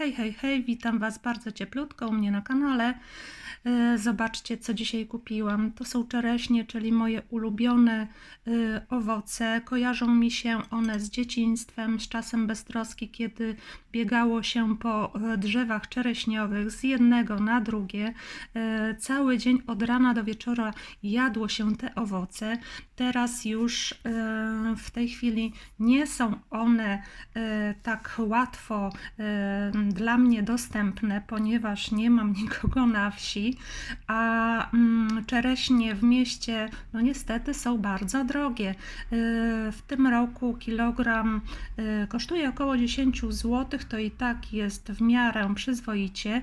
Hej, hej, hej, witam Was bardzo cieplutko u mnie na kanale. E, Zobaczcie, co dzisiaj kupiłam. To są czereśnie, czyli moje ulubione e, owoce. Kojarzą mi się one z dzieciństwem, z czasem beztroski, kiedy biegało się po e, drzewach czereśniowych z jednego na drugie. Cały dzień od rana do wieczora jadło się te owoce. Teraz już e, w tej chwili nie są one e, tak łatwo e, dla mnie dostępne, ponieważ nie mam nikogo na wsi, a mm, czereśnie w mieście, no niestety są bardzo drogie. W tym roku kilogram kosztuje około 10 zł, to i tak jest w miarę przyzwoicie.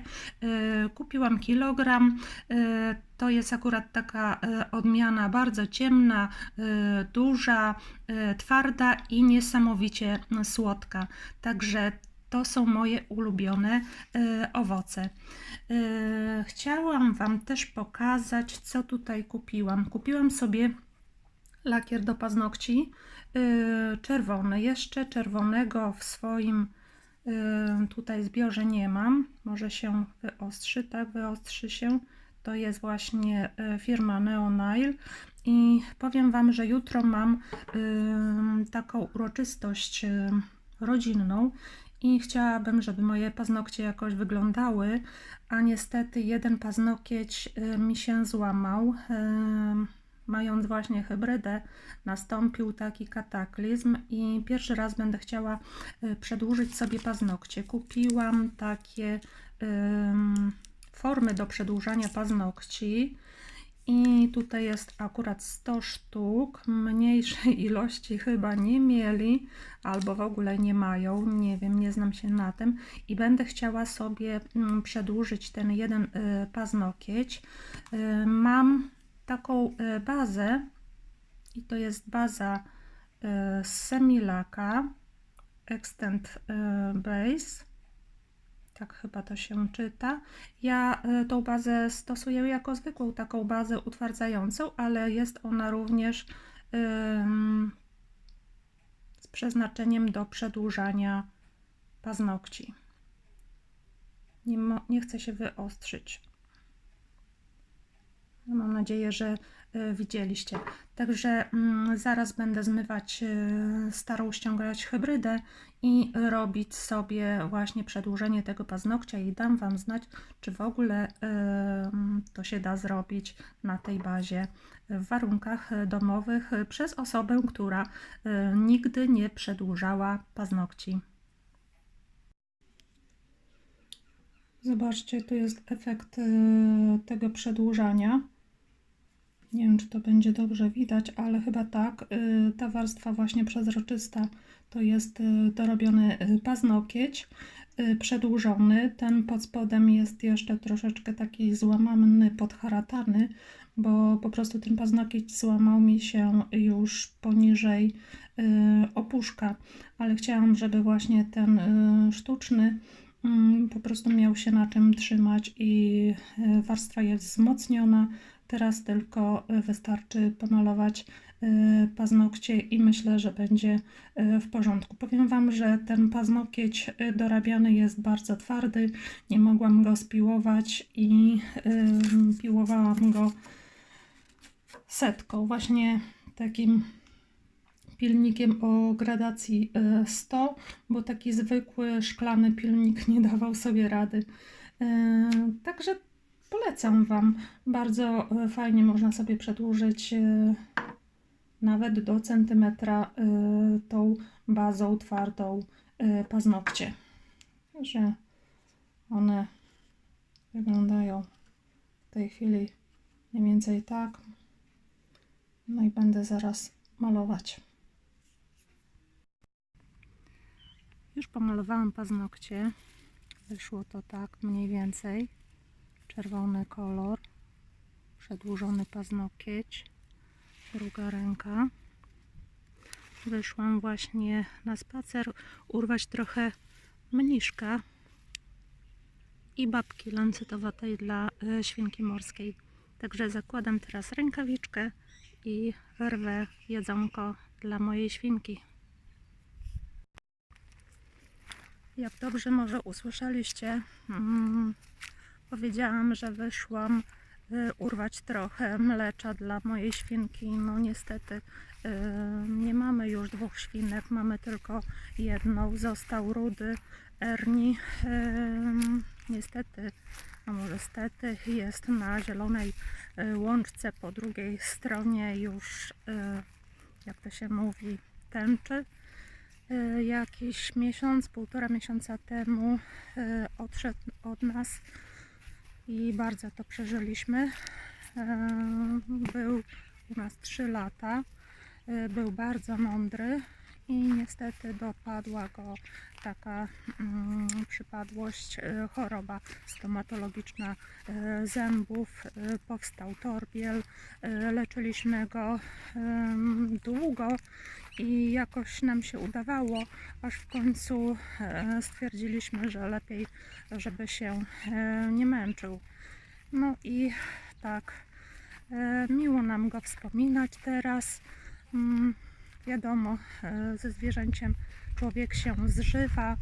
Kupiłam kilogram, to jest akurat taka e, odmiana bardzo ciemna, e, duża, e, twarda i niesamowicie słodka. Także to są moje ulubione owoce. Chciałam Wam też pokazać, co tutaj kupiłam. Kupiłam sobie lakier do paznokci czerwony. Jeszcze czerwonego w swoim tutaj zbiorze nie mam. Może się wyostrzy, tak, wyostrzy się. To jest właśnie e, firma Neonail i powiem Wam, że jutro mam taką uroczystość ym, rodzinną i chciałabym, żeby moje paznokcie jakoś wyglądały, a niestety jeden paznokieć y, mi się złamał. Mając właśnie hybrydę, nastąpił taki kataklizm i pierwszy raz będę chciała y, przedłużyć sobie paznokcie. Kupiłam takie formy do przedłużania paznokci. I tutaj jest akurat 100 sztuk. Mniejszej ilości chyba nie mieli, albo w ogóle nie mają. Nie wiem, nie znam się na tym. I będę chciała sobie mm, przedłużyć ten jeden y, paznokieć. Y, Mam taką y, bazę i to jest baza z Semilaka Extend Base tak chyba to się czyta. Ja y, tą bazę stosuję jako zwykłą taką bazę utwardzającą, ale jest ona również ym, z przeznaczeniem do przedłużania paznokci. Nie, nie chcę się wyostrzyć. Mam nadzieję, że widzieliście. Także mm, zaraz będę zmywać y, starą, ściągać hybrydę i robić sobie właśnie przedłużenie tego paznokcia i dam Wam znać, czy w ogóle ym, to się da zrobić na tej bazie w warunkach domowych przez osobę, która nigdy nie przedłużała paznokci. Zobaczcie, tu jest efekt tego przedłużania. Nie wiem, czy to będzie dobrze widać, ale chyba tak. Y, Ta warstwa właśnie przezroczysta to jest dorobiony y, paznokieć, y, przedłużony. Ten pod spodem jest jeszcze troszeczkę taki złamany, podharatany, bo po prostu ten paznokieć złamał mi się już poniżej opuszka, ale chciałam, żeby właśnie ten sztuczny mm, po prostu miał się na czym trzymać i warstwa jest wzmocniona. Teraz tylko y, wystarczy pomalować y, paznokcie i myślę, że będzie y, w porządku. Powiem Wam, że ten paznokieć dorabiany jest bardzo twardy. Nie mogłam go spiłować i piłowałam go setką, właśnie takim pilnikiem o gradacji y, 100, bo taki zwykły szklany pilnik nie dawał sobie rady. Także polecam Wam. Bardzo y, fajnie można sobie przedłużyć y, nawet do centymetra y, tą bazą twardą paznokcie. Że one wyglądają w tej chwili mniej więcej tak. No i będę zaraz malować. Już pomalowałam paznokcie. Wyszło to tak mniej więcej. Czerwony kolor, przedłużony paznokieć, druga ręka. Wyszłam właśnie na spacer urwać trochę mniszka i babki lancytowatej dla y, świnki morskiej. Także zakładam teraz rękawiczkę i rwę jedzonko dla mojej świnki. Jak dobrze może usłyszeliście, mm, powiedziałam, że wyszłam y, urwać trochę mlecza dla mojej świnki. No niestety y, nie mamy już dwóch świnek, mamy tylko jedną. Został rudy Erni. Ym, Niestety, a może stety, jest na zielonej y, łączce po drugiej stronie już, y, jak to się mówi, tęczy. Y, Jakiś miesiąc, półtora miesiąca temu y, odszedł od nas i bardzo to przeżyliśmy. E, Był u nas 3 lata, e, był bardzo mądry i niestety dopadła go taka mm, przypadłość, e, choroba stomatologiczna e, zębów, e, powstał torbiel, leczyliśmy go długo i jakoś nam się udawało, aż w końcu stwierdziliśmy, że lepiej, żeby się nie męczył. No i tak, miło nam go wspominać teraz. Wiadomo, e, ze zwierzęciem człowiek się zżywa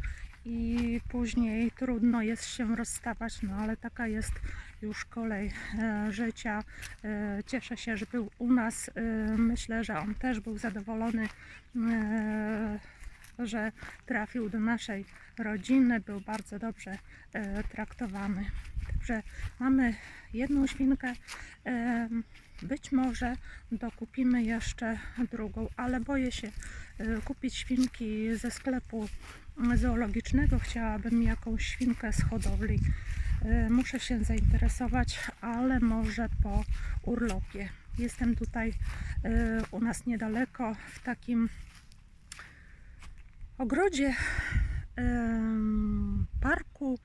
i później trudno jest się rozstawać, no ale taka jest już kolej e, życia. E, Cieszę się, że był u nas. Myślę, że on też był zadowolony, że trafił do naszej rodziny, był bardzo dobrze traktowany. Także mamy jedną świnkę. Być może dokupimy jeszcze drugą, ale boję się e, kupić świnki ze sklepu zoologicznego. Chciałabym jakąś świnkę z hodowli. E, Muszę się zainteresować, ale może po urlopie. Jestem tutaj e, u nas niedaleko w takim ogrodzie parku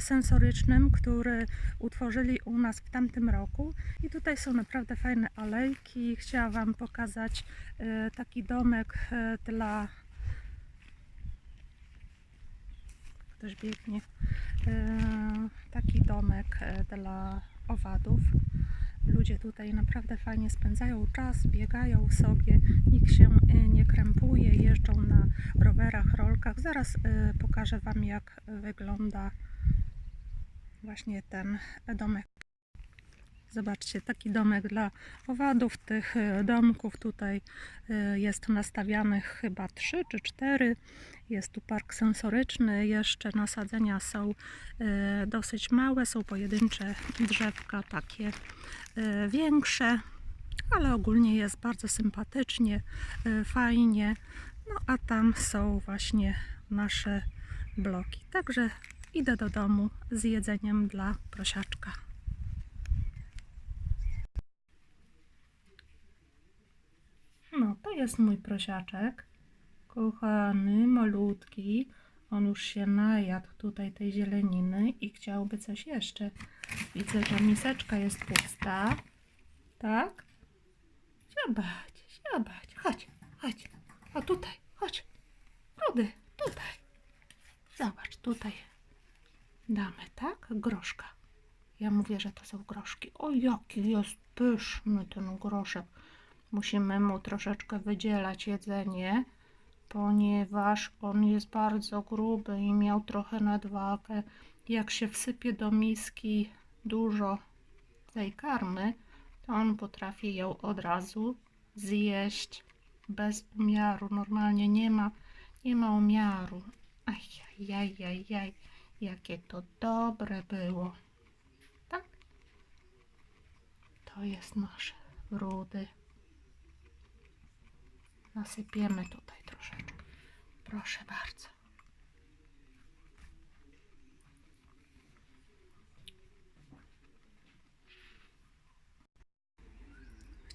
sensorycznym, który utworzyli u nas w tamtym roku. I tutaj są naprawdę fajne alejki. Chciałam Wam pokazać e, taki domek e, dla. Ktoś biegnie. E, Taki domek e, dla owadów. Ludzie tutaj naprawdę fajnie spędzają czas, biegają sobie, nikt się e, nie krępuje, jeżdżą na rowerach, rolkach. Zaraz e, pokażę Wam, jak wygląda właśnie ten domek. Zobaczcie, taki domek dla owadów. Tych e, domków tutaj e, jest nastawianych chyba 3 czy 4. Jest tu park sensoryczny. Jeszcze nasadzenia są e, dosyć małe, są pojedyncze drzewka takie e, większe, ale ogólnie jest bardzo sympatycznie, e, fajnie. No a tam są właśnie nasze bloki. Także idę do domu z jedzeniem dla prosiaczka. No, to jest mój prosiaczek. Kochany, malutki. On już się najadł tutaj tej zieleniny i chciałby coś jeszcze. Widzę, że miseczka jest pusta. Tak? Siadać, siadać. Chodź, chodź. O tutaj, chodź. Rudy, tutaj. Zobacz, tutaj damy, tak? Groszka. Ja mówię, że to są groszki. O, jaki jest pyszny ten groszek. Musimy mu troszeczkę wydzielać jedzenie, ponieważ on jest bardzo gruby i miał trochę nadwagę. Jak się wsypie do miski dużo tej karmy, to on potrafi ją od razu zjeść bez umiaru. Normalnie nie ma, nie ma umiaru. Ajajajajaj, jakie to dobre było. Tak? To jest nasz rudy. Nasypiemy tutaj troszeczkę. Proszę bardzo.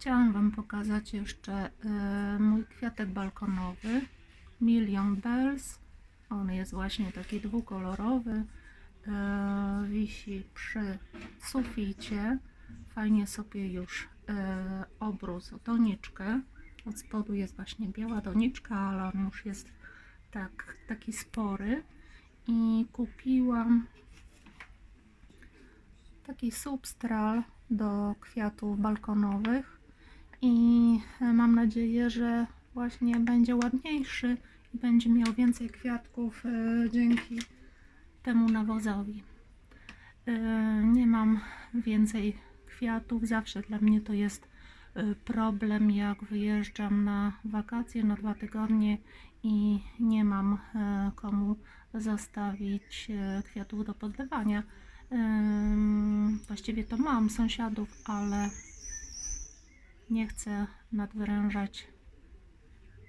Chciałam Wam pokazać jeszcze e, mój kwiatek balkonowy Million Bells. On jest właśnie taki dwukolorowy. E, wisi przy suficie. Fajnie sobie już e, obrósł doniczkę. Od spodu jest właśnie biała doniczka, ale on już jest tak, taki spory. I kupiłam taki substral do kwiatów balkonowych i mam nadzieję, że właśnie będzie ładniejszy będzie miał więcej kwiatków e, dzięki temu nawozowi. E, Nie mam więcej kwiatów, zawsze dla mnie to jest e, problem, jak wyjeżdżam na wakacje na dwa tygodnie i nie mam komu zostawić kwiatów do podlewania. Właściwie to mam sąsiadów, ale nie chcę nadwyrężać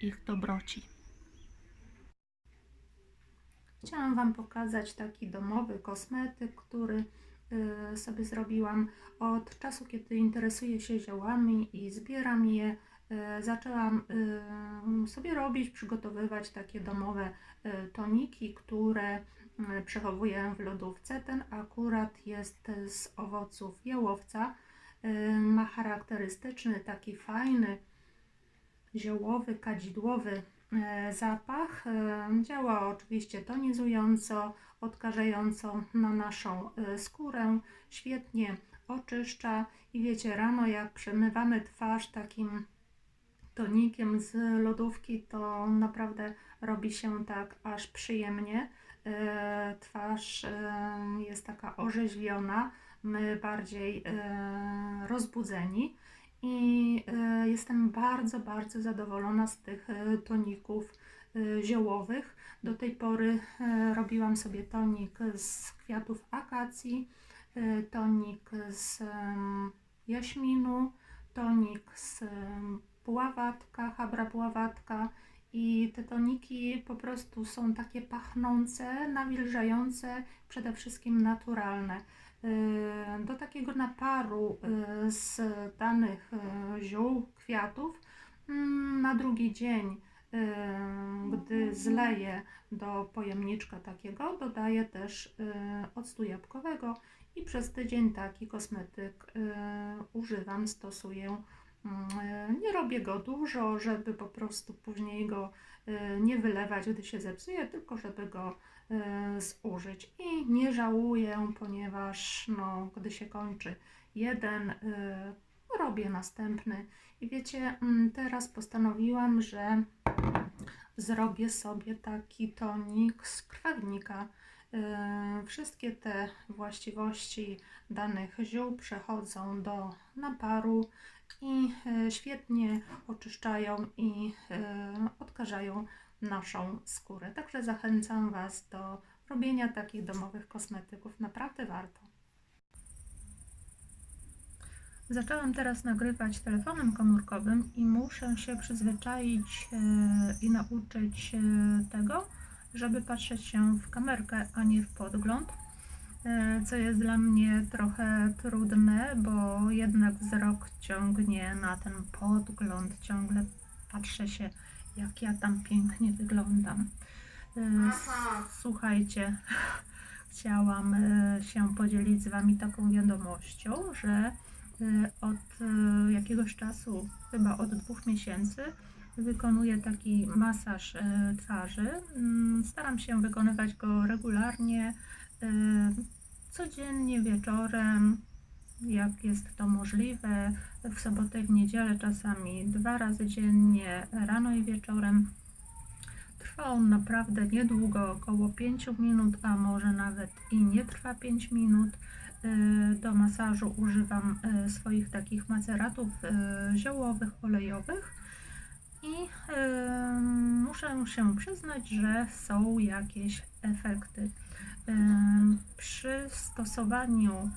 ich dobroci. Chciałam Wam pokazać taki domowy kosmetyk, który y, sobie zrobiłam od czasu, kiedy interesuję się ziołami i zbieram je. y, Zaczęłam y, sobie robić, przygotowywać takie domowe toniki, które przechowuję w lodówce. Ten akurat jest z owoców jałowca. Ma charakterystyczny, taki fajny, ziołowy, kadzidłowy zapach. E, Działa oczywiście tonizująco, odkażająco na naszą e, skórę, świetnie oczyszcza i wiecie, rano jak przemywamy twarz takim tonikiem z lodówki, to naprawdę robi się tak aż przyjemnie. E, Twarz e, jest taka orzeźwiona, my bardziej e, rozbudzeni i e, jestem bardzo, bardzo zadowolona z tych e, toników e, ziołowych. Do tej pory robiłam sobie tonik z kwiatów akacji, tonik z jaśminu, tonik z puławatka, habra puławatka i te toniki po prostu są takie pachnące, nawilżające, przede wszystkim naturalne. Y, Do takiego naparu y, z danych y, ziół, kwiatów mm, na drugi dzień, gdy zleję do pojemniczka takiego, dodaję też octu jabłkowego i przez tydzień taki kosmetyk używam, stosuję. Nie robię go dużo, żeby po prostu później go nie wylewać, gdy się zepsuje, tylko żeby go zużyć. I nie żałuję, ponieważ no, gdy się kończy jeden, y, robię następny. I wiecie, mm, teraz postanowiłam, że zrobię sobie taki tonik z krwawnika. Y, Wszystkie te właściwości danych ziół przechodzą do naparu i y, świetnie oczyszczają i y, odkażają naszą skórę. Także zachęcam Was do robienia takich domowych kosmetyków. Naprawdę warto. Zaczęłam teraz nagrywać telefonem komórkowym i muszę się przyzwyczaić e, i nauczyć e, tego, żeby patrzeć się w kamerkę, a nie w podgląd, e, co jest dla mnie trochę trudne, bo jednak wzrok ciągnie na ten podgląd, ciągle patrzę się, jak ja tam pięknie wyglądam. E, Aha. Słuchajcie, chciałam e, się podzielić z Wami taką wiadomością, że e, od jakiegoś czasu, chyba od dwóch miesięcy, wykonuję taki masaż twarzy. Mm, Staram się wykonywać go regularnie, codziennie wieczorem, jak jest to możliwe, w sobotę w niedzielę, czasami dwa razy dziennie, rano i wieczorem. Trwa on naprawdę niedługo, około 5 minut, a może nawet i nie trwa 5 minut. Y, Do masażu używam y, swoich takich maceratów y, ziołowych, olejowych i muszę się przyznać, że są jakieś efekty. Przy stosowaniu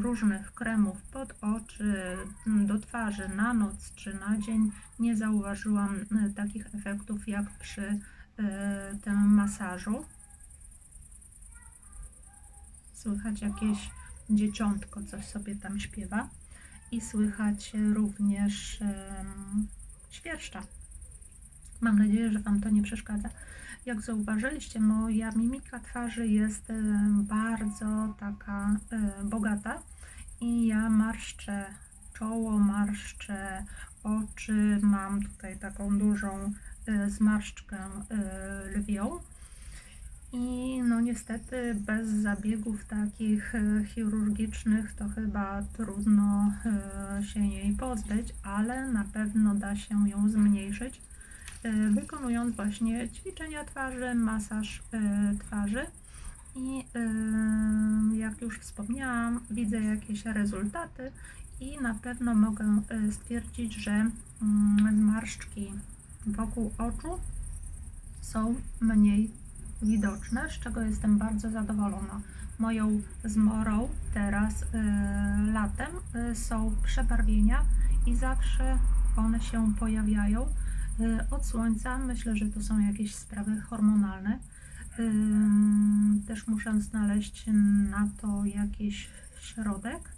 różnych kremów pod oczy, m, do twarzy na noc czy na dzień nie zauważyłam y, takich efektów jak przy y, tym masażu. Słychać jakieś dzieciątko, coś sobie tam śpiewa. I słychać również świerszcza. Mam nadzieję, że Wam to nie przeszkadza. Jak zauważyliście, moja mimika twarzy jest em, bardzo taka e, bogata i ja marszczę czoło, marszczę oczy, mam tutaj taką dużą e, zmarszczkę e, lwią. I no niestety bez zabiegów takich e, chirurgicznych to chyba trudno e, się jej pozbyć, ale na pewno da się ją zmniejszyć. Y, wykonując właśnie ćwiczenia twarzy, masaż y, twarzy. I y, jak już wspomniałam, widzę jakieś rezultaty i na pewno mogę stwierdzić, że mm, zmarszczki wokół oczu są mniej widoczne, z czego jestem bardzo zadowolona. Moją zmorą teraz latem są przebarwienia i zawsze one się pojawiają od słońca. Myślę, że to są jakieś sprawy hormonalne. Ym, Też muszę znaleźć na to jakiś środek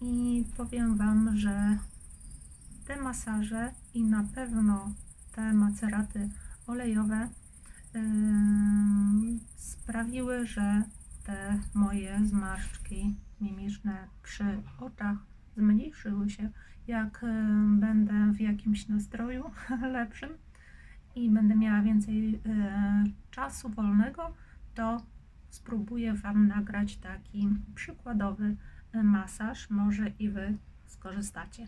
i powiem Wam, że te masaże i na pewno te maceraty olejowe ym, sprawiły, że te moje zmarszczki mimiczne przy oczach zmniejszyły się. Jak ym, będę w jakimś nastroju lepszym i będę miała więcej y, czasu wolnego, to spróbuję Wam nagrać taki przykładowy y, masaż. Może i Wy skorzystacie.